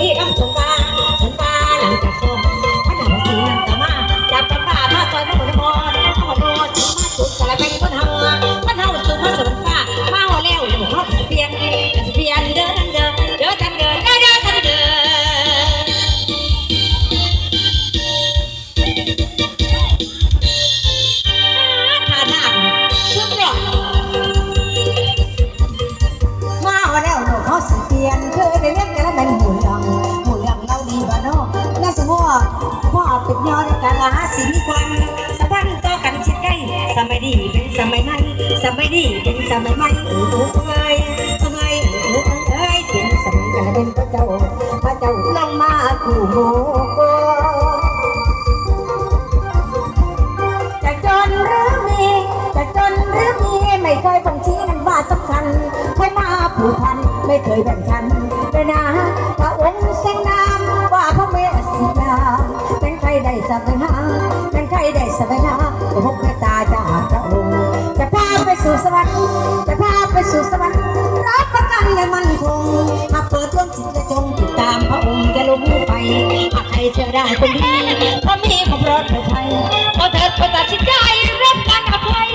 นี่คำสงกรารสงกราหลังจากส้มพระนามสีนันตมาจากปากป่าผ้าซอยพระบรมรพระบรมจุดมาจุดกระเป็นคนเฮาคนเฮาจุดมาสวรรค์ฟ้ามาหัวแล้วหนูเขาเปลี่ยนเปลี่ยนเด้อทันเด้อเด้อทันเด้อเด้อเด้อทันเด้อท่าทางสุดยอดมาว่าแล้วหนูเขาสิเปลี่ยนเคยได้เรียน เป็นยอดการละหาสินควันสัมพันธ์ต่อกันชิดใกล้สมัยดีเป็นสมัยใหม่สมัยดีเป็นสมัยใหม่โอ้โหเอ้ยเอ้ยโอ้โหเอ้ยถึงสมัยกันเป็นพระเจ้าพระเจ้าลงมาคู่หมู่โกจะจนหรือมีจะจนหรือมีไม่เคยบ่งชี้นั้นว่าสำคัญใครมาผูกพันไม่เคยแบ่งฉันเลยนะพระ ใครได้สักหาเป็นใครได้สักหาก็พบพระตาจาพระองค์จะพาไปสู่สวรรค์จะพาไปสู่สวรรค์รับประกันและมั่นคงหากเปิดดวงจิตจะจงติดตามพระองค์จะลงไปหากใครเชื่อได้คนดีพราะมีความรอดปลอดภัยพอเถิดประตัดสินใจรับการอภัย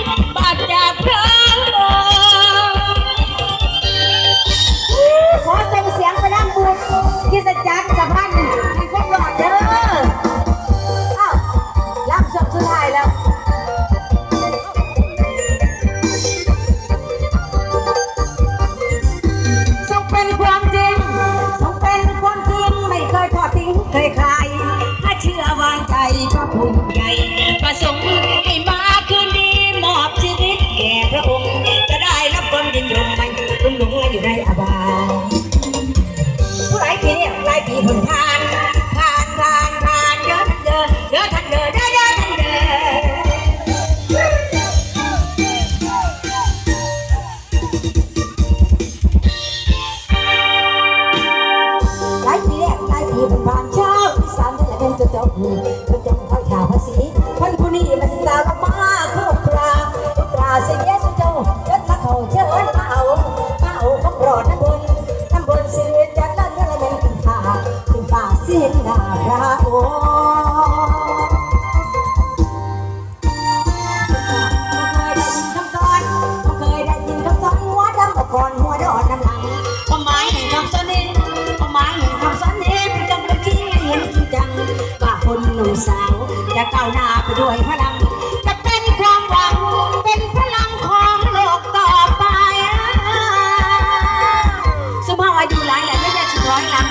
ยทอดทิ้งเคยคลายถ้าเชื่อวางใจก็ภูมิใจประสงค์ให้มาคืนดีมอบชีวิตแก่พระองค์ จะได้รับความยินยงไม่ลุ่มหลงอยู่ในอบายผู้หลายปีเนี่ยหลายปีผลทานทานทานทานเด้อเด้อเด้อทันเด้อเด้อเด้อทันเด้อหลายปีเนี่ยหลายปีผลผ่าน ละเป็นตัวเจ้าผู้เป็นเจ้าคอยข่าวภาษีคนผู้นี้มันตาลมาคือบอกตราตราเสียสุเจ้าเดินมาเขาเชิญมาเอามาเอาของรอดน้ำบนน้ำบนสิเรียนจันั่นนี่แหละเป็นขึ้นฟ้าขึ้นฟ้าเสียงดา สาวจะก้าวหน้าไปด้วยพลัง จะเป็นความหวัง เป็นพลังของโลกต่อไปสมมติอายุหลายแหละไม่ได้ชุดร้อยหลัง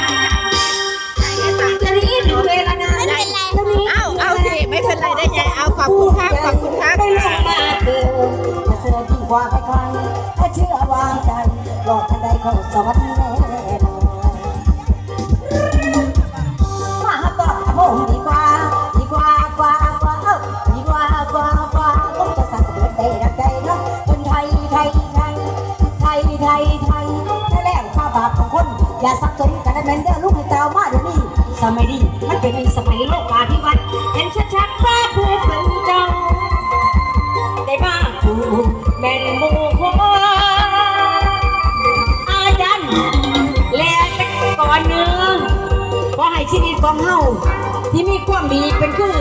จะนี้ถึงเวลางานจะนี้เอาเอาสิไม่เป็นไรได้ไงเอาขอบคุณครับขอบคุณครับได้ลงมาเธอถ้าเธอยิ่งกว่าใครถ้าเชื่อวางใจรอดทันใดเข้าสวรรค์ องคนอย่าสับสนกันนะแมนเดอร์ลูกให้เตามาเดี๋ยวนี้สมัยนี้มันเป็นสมัยโลกาภิวัตน์เห็นชัดๆว่าผู้เป็นเจ้าได้บ้างผู้แม่นหมู่คนอาจารย์แลกก่อนเนื้อขอให้ชีวิตของเฮาที่มีความดีเป็นคือ